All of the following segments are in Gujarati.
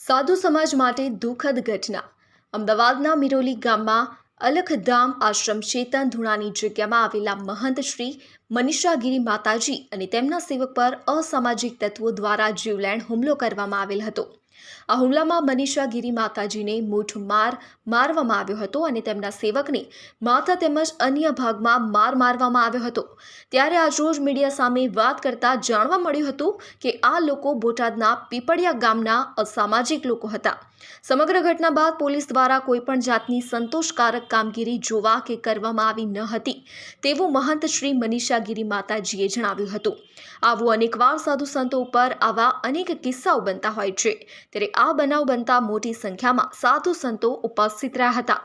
સાધુ સમાજ માટે દુઃખદ ઘટના. અમદાવાદના મિરોલી ગામમાં અલખધામ આશ્રમ ચેતન ધુણાની જગ્યામાં આવેલા મહંત શ્રી મનીષાગીરી માતાજી અને તેમના સેવક પર અસામાજિક તત્વો દ્વારા જીવલેણ હુમલો કરવામાં આવેલ હતો. આ હુમલામાં મનીષાગીરી માતાજીને મૂઠ માર મારવામાં આવ્યો હતો અને તેમના સેવકને માથા તેમજ અન્ય ભાગમાં માર મારવામાં આવ્યો હતો. ત્યારે આજરોજ મીડિયા સામે વાત કરતા જાણવા મળ્યું હતું કે આ લોકો બોટાદના પીપળિયા ગામના અસામાજિક લોકો હતા. સમગ્ર ઘટના બાદ પોલીસ દ્વારા કોઈપણ જાતની સંતોષકારક કામગીરી જોવા કે કરવામાં આવી ન હતી તેવું મહંત શ્રી મનીષાગીરી માતાજીએ જણાવ્યું હતું. આવું અનેકવાર સાધુ સંતો ઉપર આવા અનેક કિસ્સાઓ બનતા હોય છે. ત્યારે આ બનાવ બનતા મોટી સંખ્યામાં સાધુ સંતો ઉપસ્થિત રહ્યા હતા.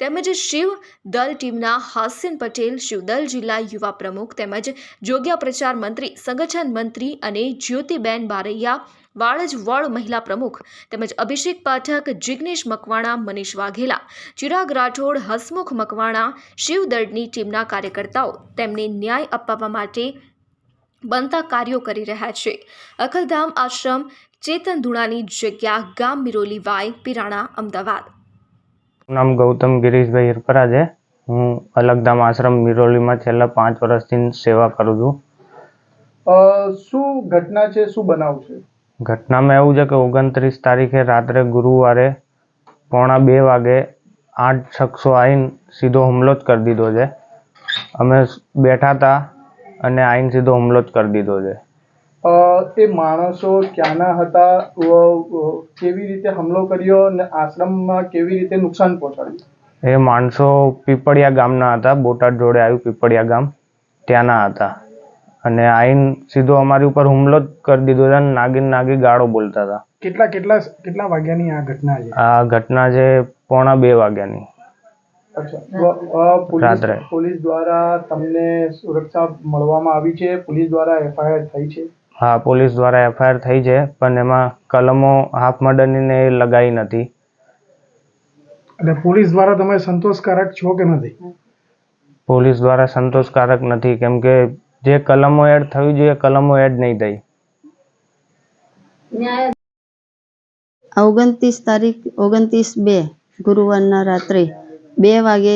તેમજ શિવ દલ ટીમના હાસ્યન પટેલ શિવદલ જિલ્લા યુવા પ્રમુખ તેમજ જોગ્યા પ્રચાર મંત્રી, સંગઠન મંત્રી અને જ્યોતિબેન બારૈયા, વાળજ વોર્ડ મહિલા પ્રમુખ તેમજ અભિષેક પાઠક જિગ્નેશ મકવાણા, મનીષ વાઘેલા, ચિરાગ રાઠોડ, હસમુખ મકવાણા શિવદળની ટીમના કાર્યકર્તાઓ તેમને ન્યાય અપાવવા માટે બનતા કાર્યો કરી રહ્યા છે. અખલધામ આશ્રમ ચેતન ધુણાની જગ્યા ગામ મિરોલી વાય પિરાણા અમદાવાદ. નામ ગૌતમ ગિરીશભાઈ હિરપરા છે. હું અલગધામ આશ્રમ મિરોલીમાં છેલ્લા પાંચ વર્ષથી સેવા કરું છું. શું ઘટના છે? શું બનાવ છે? ઘટનામાં એવું છે કે ઓગણત્રીસ તારીખે રાત્રે ગુરુવારે પોણા બે વાગે આઠ શખ્સો આવીને સીધો હુમલો જ કરી દીધો છે. અમે બેઠા હતા. અને આઈને સીધો હુમલો જ કરી દીધો છે. એ માણસો ક્યાંના હતા? કેવી રીતે હુમલો કર્યો અને આશ્રમમાં કેવી રીતે નુકસાન પહોંચાડ્યું? એ માણસો પીપળિયા ગામના હતા બોટાદ જોડે આવ્યું પીપળિયા ગામ. ત્યાંના હતા. અને આઈન સીધો અમારી ઉપર હુમલો જ કરી દીધો છે અને નાગીન નાગી ગાળો બોલતા હતા. કેટલા કેટલા કેટલા વાગ્યાની આ ઘટના છે? આ ઘટના છે પોણા બે વાગ્યાની. રાત્રે. પોલીસ દ્વારા તમને સુરક્ષા મળવામાં આવી છે? પોલીસ દ્વારા એફઆઈઆર થઈ છે? હા પોલીસ દ્વારા એફઆઈઆર થઈ છે પણ એમાં કલમો હાફ મર્ડરની ને લગાઈ નથી. એટલે પોલીસ દ્વારા તમે સંતોષકારક છો કે નથી? પોલીસ દ્વારા સંતોષકારક નથી કેમ કે જે કલમો એડ થવી જોઈએ એ કલમો એડ નહીં થઈ. ઓગણત્રીસ તારીખ ઓગણત્રીસ બે ગુરુવારના રાત્રે બે વાગે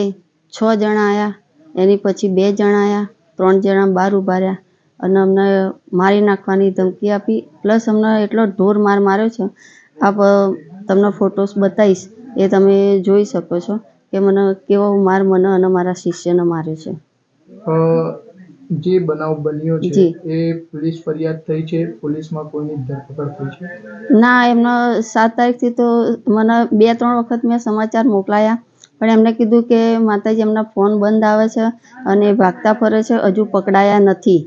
છ જણા આવ્યા એની પછી બે જણા આવ્યા ત્રણ જણા બહાર ઊભા રહ્યા અને અમને મારી નાખવાની ધમકી આપી. પ્લસ અમને એટલો ઢોર માર માર્યો છે. આપ તમને ફોટોસ બતાવીશ એ તમે જોઈ શકો છો કે મને કેવો માર મને અને મારા શિષ્યને માર્યો છે. જે બનાવ બન્યો છે. એ પોલીસ ફરિયાદ થઈ છે? પોલીસમાં કોઈની ધરપકડ થઈ છે? ના એમનો સાત તારીખથી તો મને બે ત્રણ વખત મેં સમાચાર મોકલાયા. પણ એમને કીધું કે માતાજી, એમના ફોન બંધ આવે છે અને ભાગતા ફરે છે, હજુ પકડાયા નથી.